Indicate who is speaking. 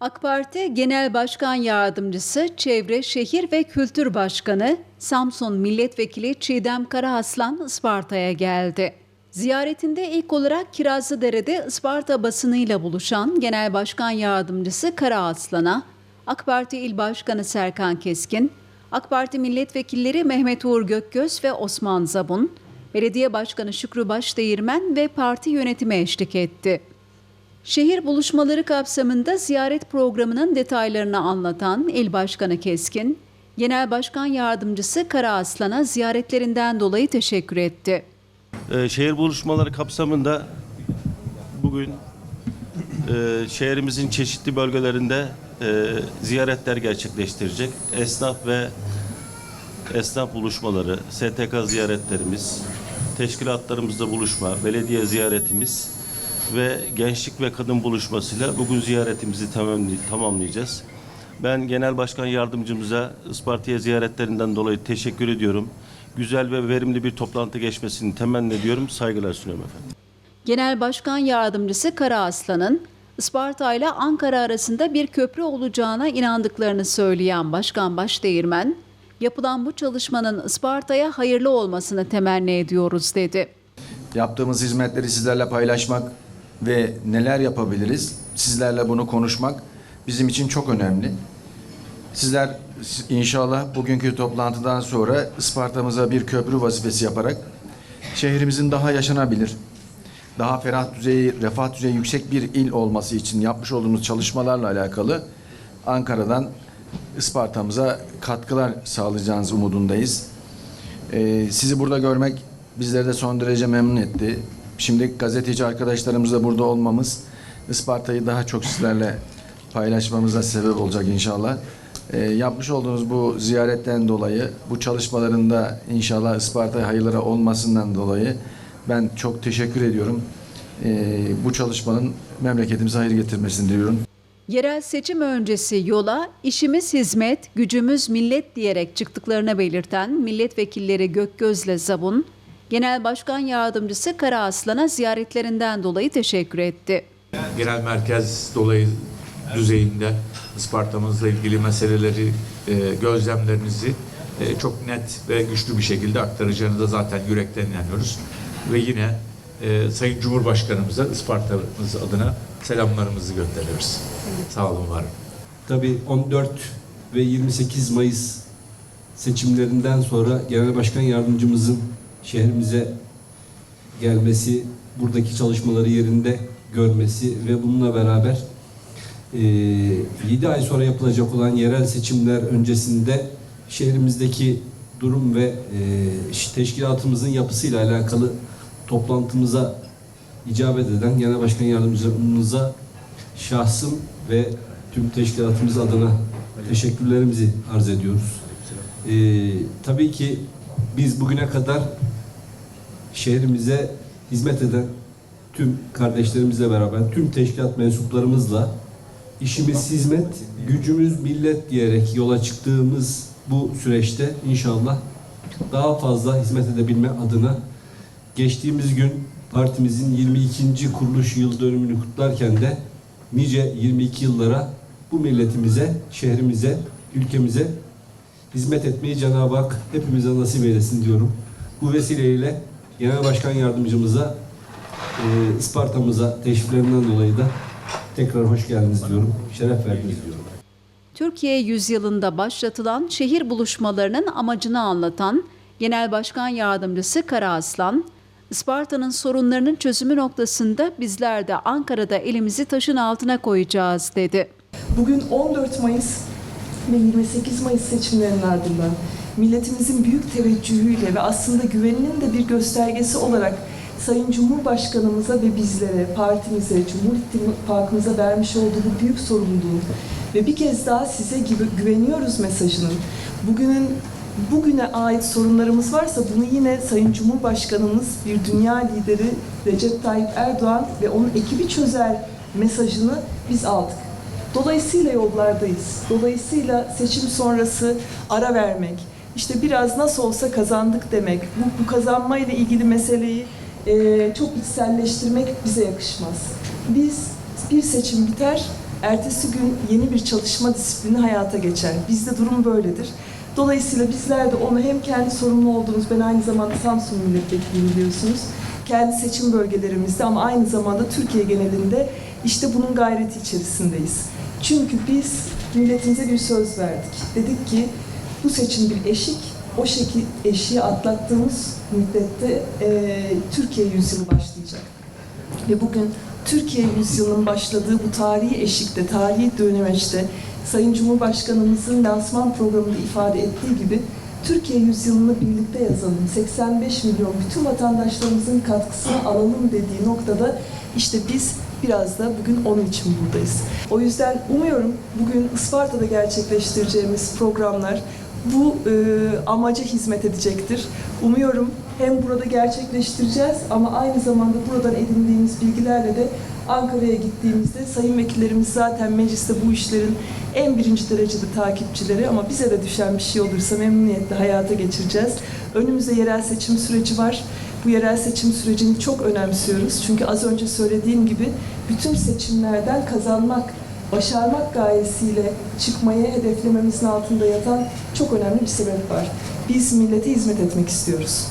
Speaker 1: AK Parti Genel Başkan Yardımcısı, Çevre, Şehir ve Kültür Başkanı Samsun Milletvekili Çiğdem Karaaslan Isparta'ya geldi. Ziyaretinde ilk olarak Kirazlıdere'de Isparta basınıyla buluşan Genel Başkan Yardımcısı Karaaslan'a AK Parti İl Başkanı Serkan Keskin, AK Parti milletvekilleri Mehmet Uğur Gökgöz ve Osman Zabun, Belediye Başkanı Şükrü Başdeğirmen ve parti yönetimi eşlik etti. Şehir buluşmaları kapsamında ziyaret programının detaylarını anlatan İl Başkanı Keskin, Genel Başkan Yardımcısı Kara Aslan'a ziyaretlerinden dolayı teşekkür etti.
Speaker 2: Ee, şehir buluşmaları kapsamında bugün e, şehrimizin çeşitli bölgelerinde e, ziyaretler gerçekleştirecek. Esnaf ve esnaf buluşmaları, STK ziyaretlerimiz, teşkilatlarımızda buluşma, belediye ziyaretimiz ve gençlik ve kadın buluşmasıyla bugün ziyaretimizi tamamlay- tamamlayacağız. Ben Genel Başkan Yardımcımıza Isparta'ya ziyaretlerinden dolayı teşekkür ediyorum. Güzel ve verimli bir toplantı geçmesini temenni ediyorum. Saygılar sunuyorum efendim.
Speaker 1: Genel Başkan Yardımcısı Kara Aslan'ın Isparta ile Ankara arasında bir köprü olacağına inandıklarını söyleyen Başkan Başdeğirmen, yapılan bu çalışmanın Isparta'ya hayırlı olmasını temenni ediyoruz dedi.
Speaker 3: Yaptığımız hizmetleri sizlerle paylaşmak ve neler yapabiliriz sizlerle bunu konuşmak bizim için çok önemli. Sizler inşallah bugünkü toplantıdan sonra Isparta'mıza bir köprü vazifesi yaparak şehrimizin daha yaşanabilir, daha ferah düzeyi, refah düzeyi yüksek bir il olması için yapmış olduğumuz çalışmalarla alakalı Ankara'dan Isparta'mıza katkılar sağlayacağınız umudundayız. Ee, sizi burada görmek bizleri de son derece memnun etti. Şimdi gazeteci arkadaşlarımızla burada olmamız Isparta'yı daha çok sizlerle paylaşmamıza sebep olacak inşallah. Ee, yapmış olduğunuz bu ziyaretten dolayı, bu çalışmalarında inşallah Isparta'ya hayırlara olmasından dolayı ben çok teşekkür ediyorum. Ee, bu çalışmanın memleketimize hayır getirmesini diliyorum.
Speaker 1: Yerel seçim öncesi yola işimiz hizmet, gücümüz millet diyerek çıktıklarını belirten milletvekilleri Gökgöz'le Zabun, Genel Başkan Yardımcısı Kara Aslan'a ziyaretlerinden dolayı teşekkür etti.
Speaker 4: genel merkez dolayı düzeyinde Isparta'mızla ilgili meseleleri, e, gözlemlerinizi e, çok net ve güçlü bir şekilde aktaracağını da zaten yürekten inanıyoruz. Ve yine e, Sayın Cumhurbaşkanımıza Isparta'mız adına selamlarımızı gönderiyoruz. Sağ olun, var.
Speaker 5: Tabii 14 ve 28 Mayıs seçimlerinden sonra Genel Başkan Yardımcımızın şehrimize gelmesi, buradaki çalışmaları yerinde görmesi ve bununla beraber e, 7 ay sonra yapılacak olan yerel seçimler öncesinde şehrimizdeki durum ve e, teşkilatımızın yapısıyla alakalı toplantımıza icabet eden Genel Başkan Yardımcımıza şahsım ve tüm teşkilatımız adına teşekkürlerimizi arz ediyoruz. Ee, tabii ki biz bugüne kadar şehrimize hizmet eden tüm kardeşlerimizle beraber, tüm teşkilat mensuplarımızla işimiz hizmet, gücümüz millet diyerek yola çıktığımız bu süreçte inşallah daha fazla hizmet edebilme adına geçtiğimiz gün partimizin 22. kuruluş yıl dönümünü kutlarken de nice 22 yıllara bu milletimize, şehrimize, ülkemize hizmet etmeyi Cenab-ı Hak hepimize nasip eylesin diyorum. Bu vesileyle Genel Başkan Yardımcımıza, e, Isparta'mıza teşriflerinden dolayı da tekrar hoş geldiniz diyorum. Şeref verdiniz diyorum.
Speaker 1: Türkiye yüzyılında başlatılan şehir buluşmalarının amacını anlatan Genel Başkan Yardımcısı Kara Aslan, Isparta'nın sorunlarının çözümü noktasında bizler de Ankara'da elimizi taşın altına koyacağız dedi.
Speaker 6: Bugün 14 Mayıs ve 28 Mayıs seçimlerinin ardından milletimizin büyük teveccühüyle ve aslında güveninin de bir göstergesi olarak Sayın Cumhurbaşkanımıza ve bizlere, partimize, Cumhur İttifakımıza vermiş olduğu büyük sorumluluğun ve bir kez daha size gibi güveniyoruz mesajının bugünün bugüne ait sorunlarımız varsa bunu yine Sayın Cumhurbaşkanımız bir dünya lideri Recep Tayyip Erdoğan ve onun ekibi çözer mesajını biz aldık. Dolayısıyla yollardayız. Dolayısıyla seçim sonrası ara vermek, işte biraz nasıl olsa kazandık demek, bu, bu kazanmayla ilgili meseleyi e, çok içselleştirmek bize yakışmaz. Biz bir seçim biter, ertesi gün yeni bir çalışma disiplini hayata geçer. Bizde durum böyledir. Dolayısıyla bizler de onu hem kendi sorumlu olduğumuz, ben aynı zamanda Samsun milletvekiliyim biliyorsunuz, kendi seçim bölgelerimizde ama aynı zamanda Türkiye genelinde işte bunun gayreti içerisindeyiz. Çünkü biz milletimize bir söz verdik. Dedik ki bu seçim bir eşik, o şekil eşiği atlattığımız müddette eee, Türkiye yüzyılı başlayacak. Ve bugün Türkiye yüzyılının başladığı bu tarihi eşikte, tarihi dönemeçte Sayın Cumhurbaşkanımızın lansman programında ifade ettiği gibi Türkiye yüzyılını birlikte yazalım, 85 milyon bütün vatandaşlarımızın katkısını alalım dediği noktada işte biz biraz da bugün onun için buradayız. O yüzden umuyorum bugün Isparta'da gerçekleştireceğimiz programlar bu e, amaca hizmet edecektir. Umuyorum hem burada gerçekleştireceğiz ama aynı zamanda buradan edindiğimiz bilgilerle de Ankara'ya gittiğimizde sayın vekillerimiz zaten mecliste bu işlerin en birinci derecede takipçileri ama bize de düşen bir şey olursa memnuniyetle hayata geçireceğiz. Önümüzde yerel seçim süreci var. Bu yerel seçim sürecini çok önemsiyoruz. Çünkü az önce söylediğim gibi bütün seçimlerden kazanmak, başarmak gayesiyle çıkmayı hedeflememizin altında yatan çok önemli bir sebep var. Biz millete hizmet etmek istiyoruz.